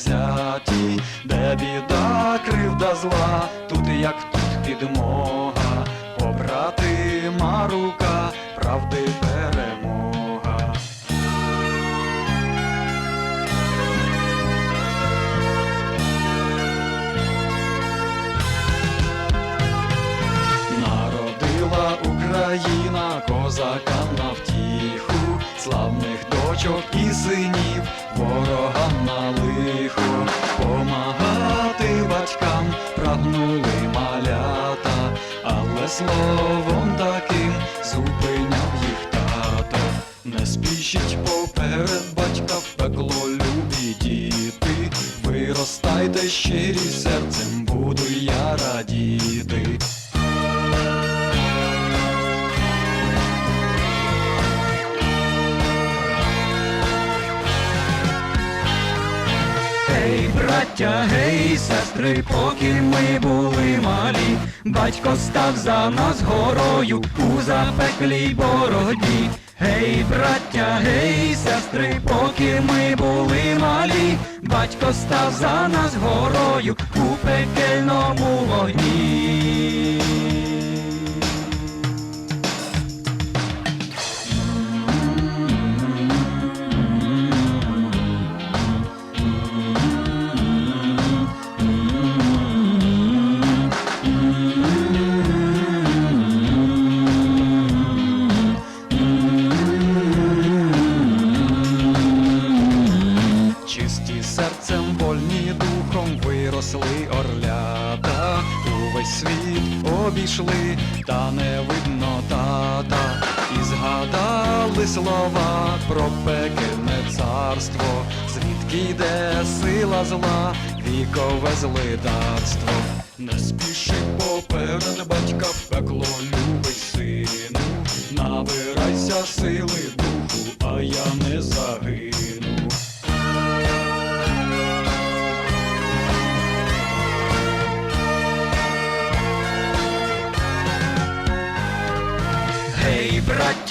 завзяті, де біда, кривда зла, тут як тут підмога, побратима рука, правди перемога. Народила Україна козака на втіху, славних дочок і синів, ворогам на лихо, помагати батькам прагнули малята, але словом таким зупиняв їх тато. Не спішіть поперед браття, гей, сестри, поки ми були малі, батько став за нас горою у запеклій боротьбі. Гей, браття, гей, сестри, поки ми були малі, батько став за нас горою у пекельному вогні. Чисті серцем, вольні духом виросли орлята, увесь світ обійшли, та не видно тата, і згадали слова про пекельне царство, звідки йде сила зла, вікове злидарство. Не спіши поперед батька в пекло, любий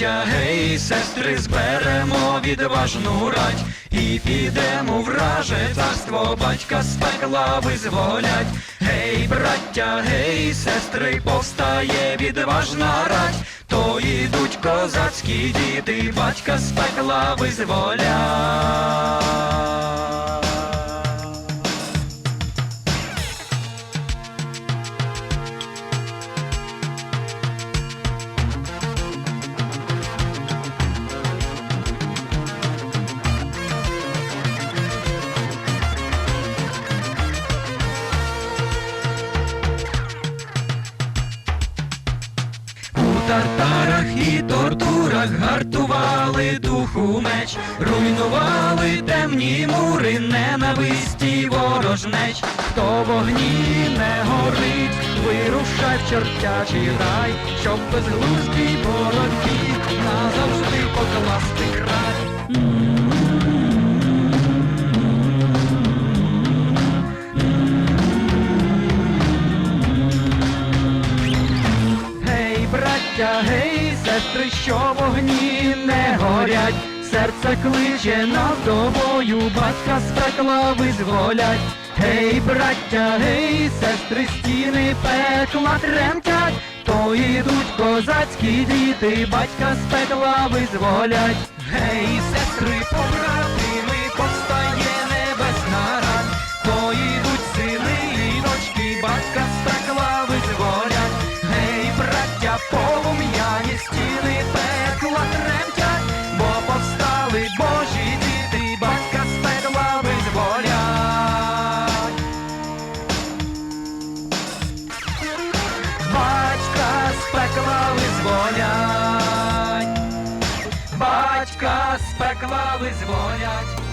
браття, гей, сестри, зберемо відважну рать і підемо враже царство батька з пекла визволять. Гей, браття, гей, сестри, повстає відважна рать, то йдуть козацькі діти, батька з пекла визволять. Тартарах і тортурах гартували духу меч, руйнували темні мури, ненависті ворожнеч, хто вогні не горить, вирушай в чортячий рай, щоб безглузді боротьбі назавжди покласти браття, гей, сестри, що вогні не горять, серце кличе над тобою, батька з пекла визволять. Гей, браття, гей, сестри, стіни пекла тремтять, то йдуть козацькі діти, батька з пекла визволять. Гей, сестри, побратими, з пекла визволять.